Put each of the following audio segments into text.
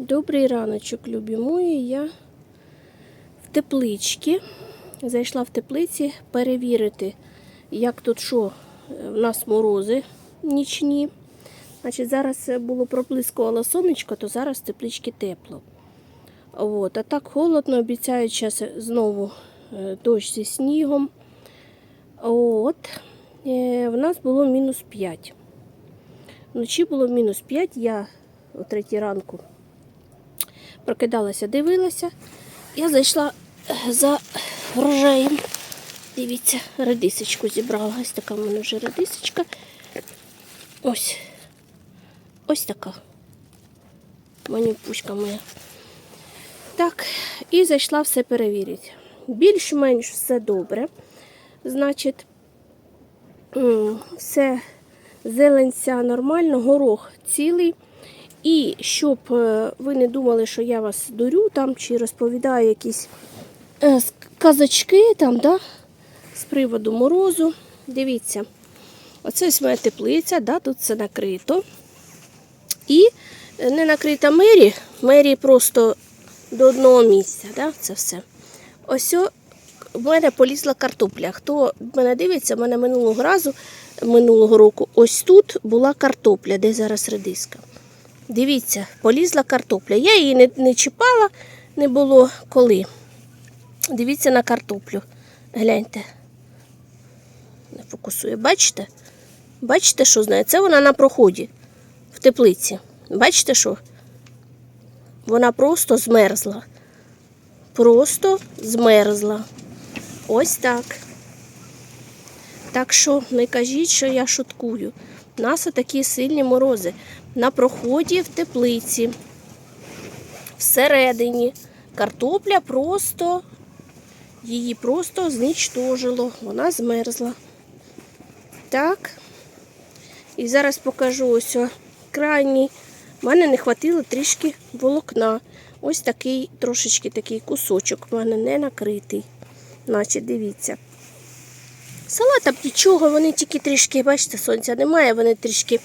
Добрий раночок, любі мої. Я в тепличці. Зайшла в теплиці перевірити, як тут що. В нас морози нічні. Значить, зараз було проблискувало сонечко, то зараз в тепличці тепло. От. А так холодно, обіцяють зараз знову е, дощ зі снігом. От. Е, В нас було мінус 5. Вночі було мінус 5. Я о третій ранку прокидалася, дивилася. Я зайшла е, за врожаєм. Дивіться, редисочку зібрала. Ось така в мене вже редисочка. Ось. Ось така. Манюпушка моя. Так, і зайшла все перевірити. Більш-менш все добре. Значить, все зеленця нормально, горох цілий. І щоб е, ви не думали, що я вас дурю там чи розповідаю якісь е, казочки там, да, з приводу морозу. Дивіться, оце ось моя теплиця, да, тут все накрито. І е, не накрита мері, мері просто до одного місця. Да, це все. Ось в мене полізла картопля. Хто мене дивиться, в мене минулого разу, минулого року, ось тут була картопля, де зараз редиска. Дивіться, полізла картопля. Я її не, не чіпала, не було коли. Дивіться на картоплю. Гляньте. Не фокусує. Бачите? Бачите, що з нею? Це вона на проході в теплиці. Бачите, що? Вона просто змерзла. Просто змерзла. Ось так. Так що не кажіть, що я шуткую. У нас такі сильні морози. На проході в теплиці. Всередині. Картопля просто, її просто знічтожило. Вона змерзла. Так. І зараз покажу ось крайній. У мене не хватило трішки волокна. Ось такий трошечки такий кусочок. У мене не накритий. Значить, дивіться. Салатам нічого, вони тільки трішки, бачите, сонця немає, вони трішки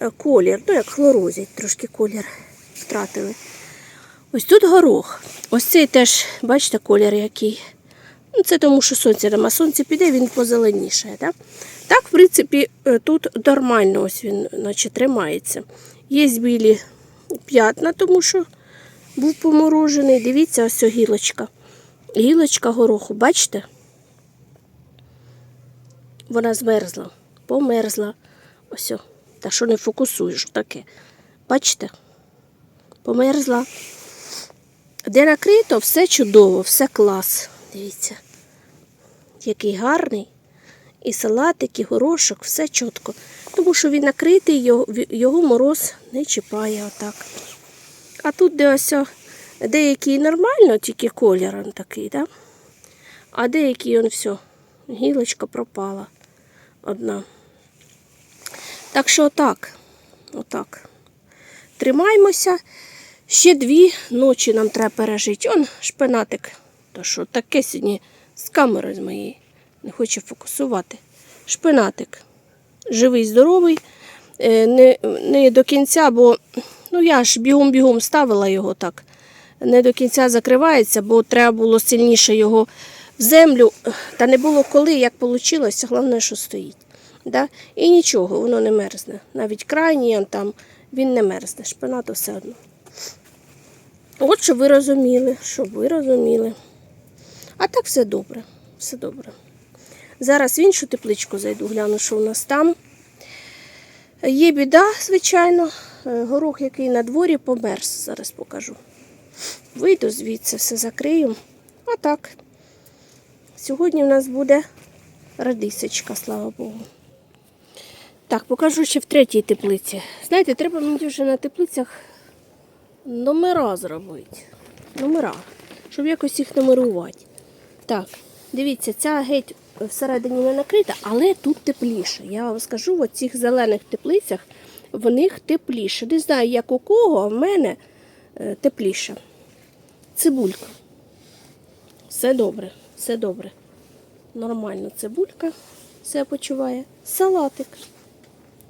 е, колір, ну як хлорозять, трошки колір втратили. Ось тут горох. Ось цей теж, бачите, колір який. Ну, це тому, що сонця нема. Сонце піде, він позеленішає. Так? так, в принципі, е, тут нормально ось він наче тримається. Є білі п'ятна, тому що був поморожений. Дивіться, ось гілочка. Гілочка гороху, бачите? Вона змерзла, померзла. Ось. Та що не фокусуєш таке. Бачите? Померзла. Де накрито, все чудово, все клас. Дивіться, який гарний. І салатик, і горошок, все чітко. Тому що він накритий, його, його мороз не чіпає отак. А тут де ось деякий нормально, тільки колір такий, да? а деякий он все, гілочка пропала одна. Так що отак, отак. Тримаймося. Ще дві ночі нам треба пережити. Он шпинатик. То що таке сьогодні з камери з моєї. Не хоче фокусувати. Шпинатик. Живий, здоровий. Е, Не, не до кінця, бо ну, я ж бігом-бігом ставила його так. Не до кінця закривається, бо треба було сильніше його землю. Та не було коли, як вийшло, головне, що стоїть. Да? І нічого, воно не мерзне. Навіть крайній там він не мерзне. Шпинату все одно. От щоб ви розуміли, щоб ви розуміли. А так все добре, все добре. Зараз в іншу тепличку зайду, гляну, що у нас там. Є біда, звичайно. Е, Горох, який на дворі, померз. Зараз покажу. Вийду звідси, все закрию. А так. Сьогодні у нас буде радисочка, слава Богу. Так, покажу ще в третій теплиці. Знаєте, треба мені вже на теплицях номера зробити. Номера, щоб якось їх нумерувати. Так, дивіться, ця геть всередині не накрита, але тут тепліше. Я вам скажу, в цих зелених теплицях в них тепліше. Не знаю, як у кого, а в мене е, тепліше. Цибулька. Все добре, все добре. Нормально цибулька все почуває. Салатик.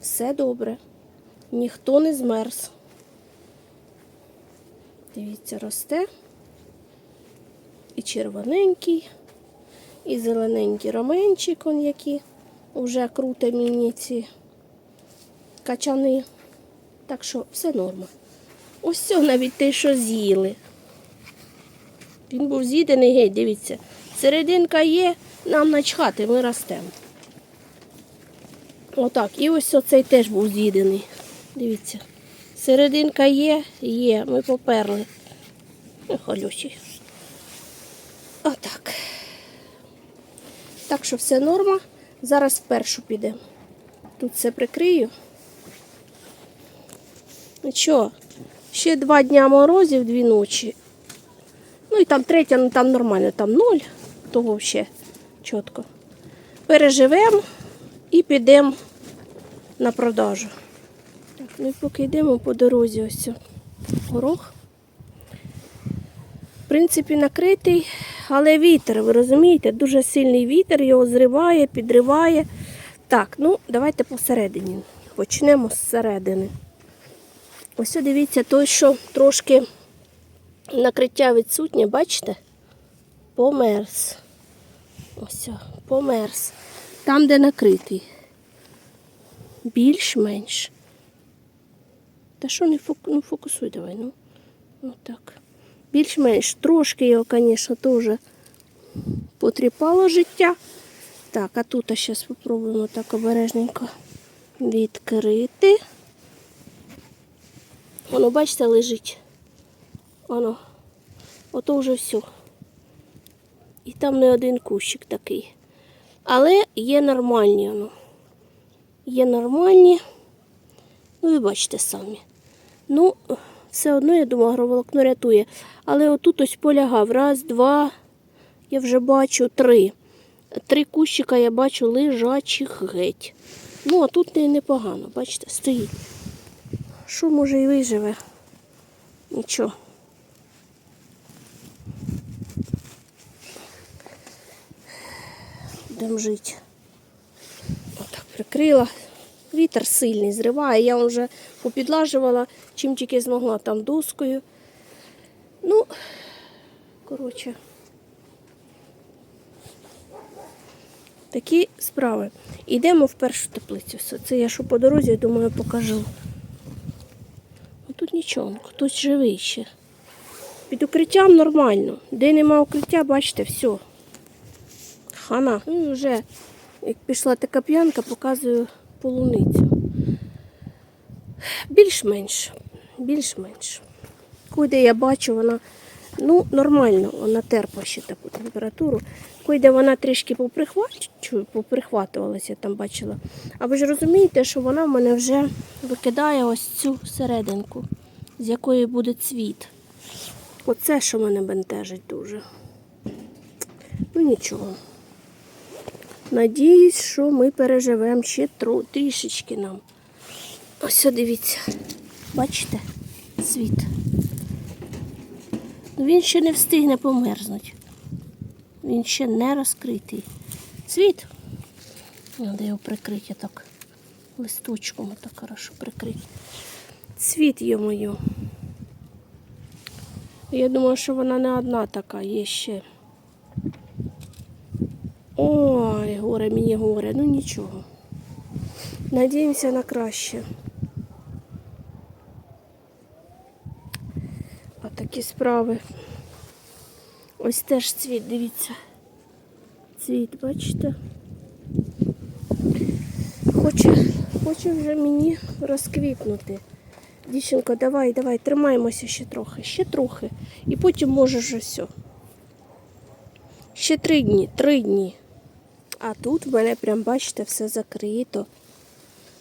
Все добре. Ніхто не змерз. Дивіться, росте. І червоненький, і зелененький роменчик, он які вже круте мені ці качани. Так що все норма. Ось навіть те, що з'їли. Він був з'їдений геть, дивіться. Серединка є, нам начхати, ми ростемо. Отак. І ось оцей теж був з'їдений. Дивіться. Серединка є, є, ми поперли. Холючий. Отак. Так що все норма. Зараз першу підемо. Тут все прикрию. Ну що, ще два дня морозів, дві ночі. Ну і там третя, ну там нормально, там ноль, того ще чітко. Переживемо і підемо на продажу. Так, ну і поки йдемо по дорозі, ось горох. В принципі, накритий, але вітер, ви розумієте, дуже сильний вітер, його зриває, підриває. Так, ну давайте посередині. Почнемо з середини. Ось дивіться, той, що трошки накриття відсутнє, бачите? Померз. Ось, померз. Там, де накритий. Більш-менш. Та що не фок... ну, фокусуй давай, ну. Отак. Більш-менш. Трошки його, звісно, теж потріпало життя. Так, а тут зараз спробуємо так обережненько відкрити. Воно, бачите, лежить. Воно. Ото вже все. І там не один кущик такий. Але є нормальні воно. Є нормальні. Ну, ви бачите самі. Ну, все одно, я думаю, агроволокно рятує. Але отут ось полягав. Раз, два, я вже бачу три. Три кущика я бачу лежачих геть. Ну, а тут не непогано, бачите, стоїть. Що може і виживе? Нічого. Будемо жити. Отак прикрила. Вітер сильний зриває. Я вже попідлажувала, чим тільки змогла там доскою. Ну, коротше. Такі справи. Йдемо в першу теплицю. Це я що по дорозі, думаю, покажу. Ну, Тут нічого, хтось живий ще. Під укриттям нормально. Де нема укриття, бачите, все. Хана. І вже, як пішла така п'янка, показую полуницю. Більш-менш. Більш-менш. Куди я бачу, вона ну, нормально, вона терпа ще таку температуру. Куди вона трішки поприхватувалася, там бачила. А ви ж розумієте, що вона в мене вже викидає ось цю серединку, з якої буде цвіт. Оце, що мене бентежить дуже. Ну нічого. Надіюсь, що ми переживемо ще тро- трішечки нам. Ось дивіться. Бачите? Світ. Ну, Він ще не встигне померзнути. Він ще не розкритий. Світ. Треба його прикрити так. Листочком так хорошо прикрити. Цвіт мою. Я думаю, що вона не одна така, є ще. Ой, горе мені горе, ну нічого. Надіємося на краще. Отакі справи. Ось теж цвіт, дивіться. Цвіт, бачите? Хоче, хоче вже мені розквітнути. Дівчинко, давай, давай, тримаємося ще трохи, ще трохи. І потім може вже все. Ще три дні, три дні. А тут в мене прям, бачите, все закрито.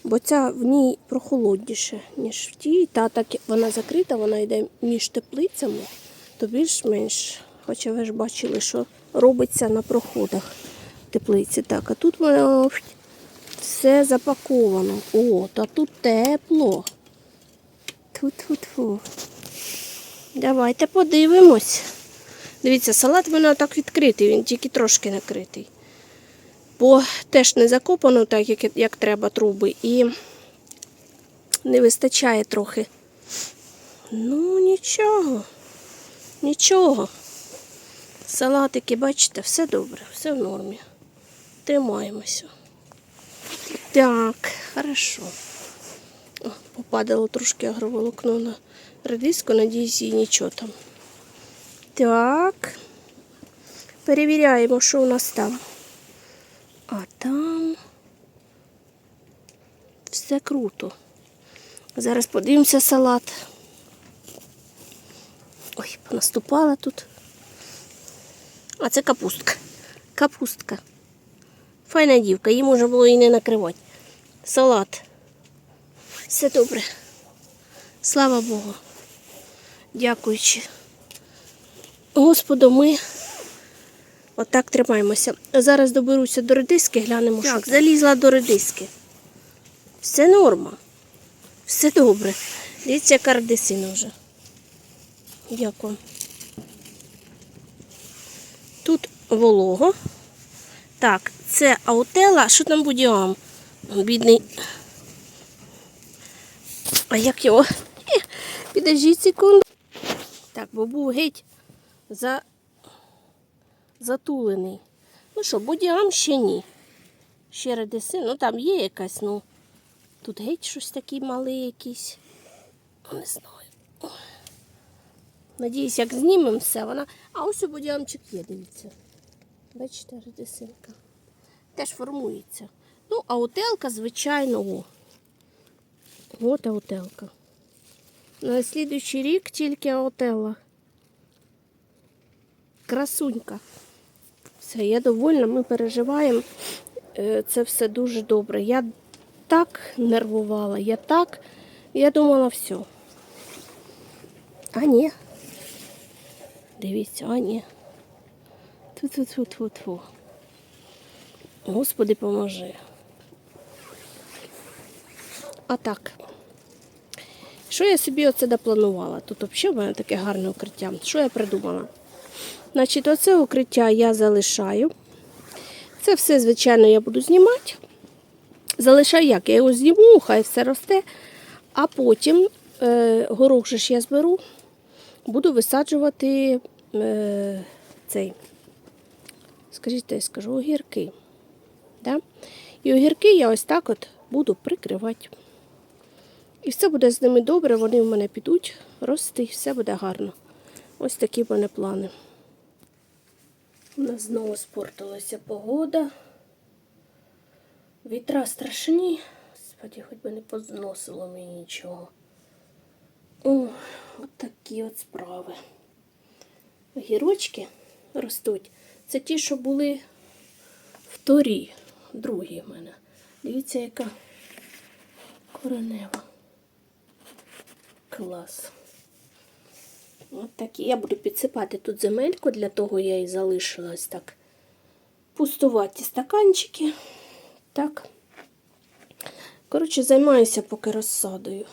Бо ця в ній прохолодніше, ніж в тій. Та так вона закрита, вона йде між теплицями, то більш-менш. Хоча ви ж бачили, що робиться на проходах теплиці. Так, а тут воно все запаковано. О, та тут тепло. Ту-ту-ту. Давайте подивимось. Дивіться, салат в мене так відкритий, він тільки трошки накритий. Бо теж не закопано так, як, як треба труби, і не вистачає трохи. Ну, нічого. Нічого. Салатики, бачите, все добре, все в нормі. Тримаємося. Так, хорошо. Попадало трошки агроволокно на редиску, надіюсь, їй нічого там. Так. Перевіряємо, що у нас там. А там все круто. Зараз подивимося салат. Ой, понаступала тут. А це капустка. Капустка. Файна дівка, її можна було і не накривати. Салат. Все добре. Слава Богу. Дякуючи. Господу, ми отак тримаємося. Зараз доберуся до редиски, глянемо. Так, залізла до редиски. Все норма. Все добре. Дивіться, яка редисина вже. Дякую. Тут волого. Так, це аутела. Що там будіам? Бідний. А як його? Підождіть секунду. Так, бо був геть за... затулений. Ну що, будіам ще ні. Ще редисин. Ну там є якась, ну. Тут геть щось такий малий якийсь. Ну, Не знаю. Надіюсь, як знімемо все, вона. А ось у будіамчик є, дивіться. Бачите, редисинка. Теж формується. Ну, а отелка, звичайно, о. От аутелка. На слідуючий рік тільки аутелла. Красунька. Все, я довольна, ми переживаємо. Е, Це все дуже добре. Я так нервувала, я так. Я думала, все. А ні. Дивіться, а ні. Ту-ту-ту-ту-ту. Господи, поможи. А так. Що я собі оце допланувала? Тут взагалі в мене таке гарне укриття. Що я придумала? Значить, оце укриття я залишаю. Це все, звичайно, я буду знімати. Залишаю як? Я його зніму, хай все росте. А потім е, горох же ж я зберу, буду висаджувати е, цей, скажіть, я скажу, огірки. Да? І огірки я ось так от буду прикривати. І все буде з ними добре, вони в мене підуть рости, все буде гарно. Ось такі в мене плани. У нас знову спортилася погода. Вітра страшні. Господи, хоч би не позносило мені нічого. О, от такі от справи. Огірочки ростуть. Це ті, що були в торі. Другі в мене. Дивіться, яка коренева. Клас. От такі. Я буду підсипати тут земельку, для того я і залишила ось так пустуваті стаканчики. Так. Коротше, займаюся поки розсадою.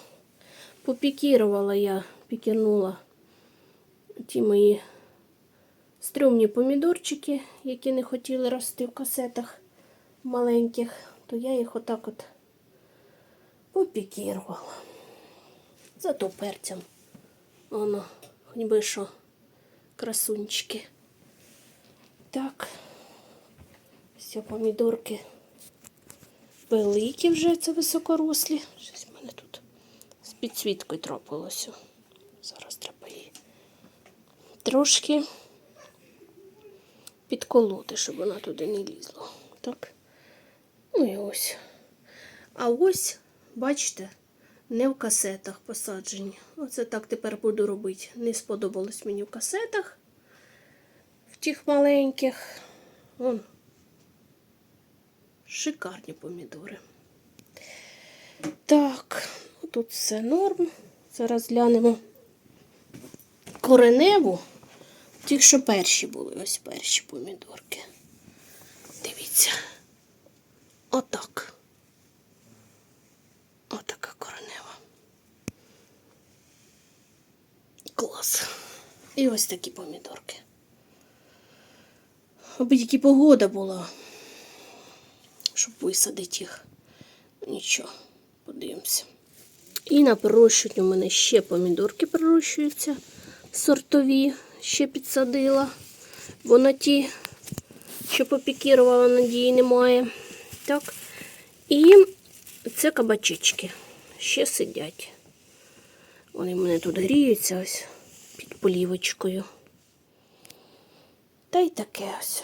Попікірувала я, пікірнула ті мої стрьомні помідорчики, які не хотіли рости в касетах маленьких, то я їх отак от попікірувала. Зато перцям. Воно, ніби що, красунчики. Так. Все, помідорки великі вже, це високорослі. Щось в мене тут з підсвіткою трапилося. Зараз треба її трошки підколоти, щоб вона туди не лізла. Так. Ну і ось. А ось, бачите, не в касетах посаджені. Оце так тепер буду робити. Не сподобалось мені в касетах, в тих маленьких. Вон. Шикарні помідори. Так, ну, тут все норм. Зараз глянемо кореневу. Ті, що перші були, ось перші помідорки. Дивіться. Отак. Отака коренева. Клас. І ось такі помідорки. Аби тільки погода була, щоб висадити їх. Нічого, подивимося. І на пророщуванні у мене ще помідорки пророщуються. сортові ще підсадила. Бо на ті, що попікірувала, надії немає. Так. І це кабачечки. Ще сидять. Вони в мене тут гріються ось під полівочкою. Та й таке ось.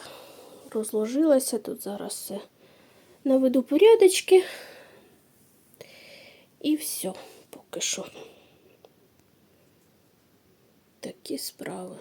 Розложилася тут зараз все. Наведу порядочки. І все, поки що. Такі справи.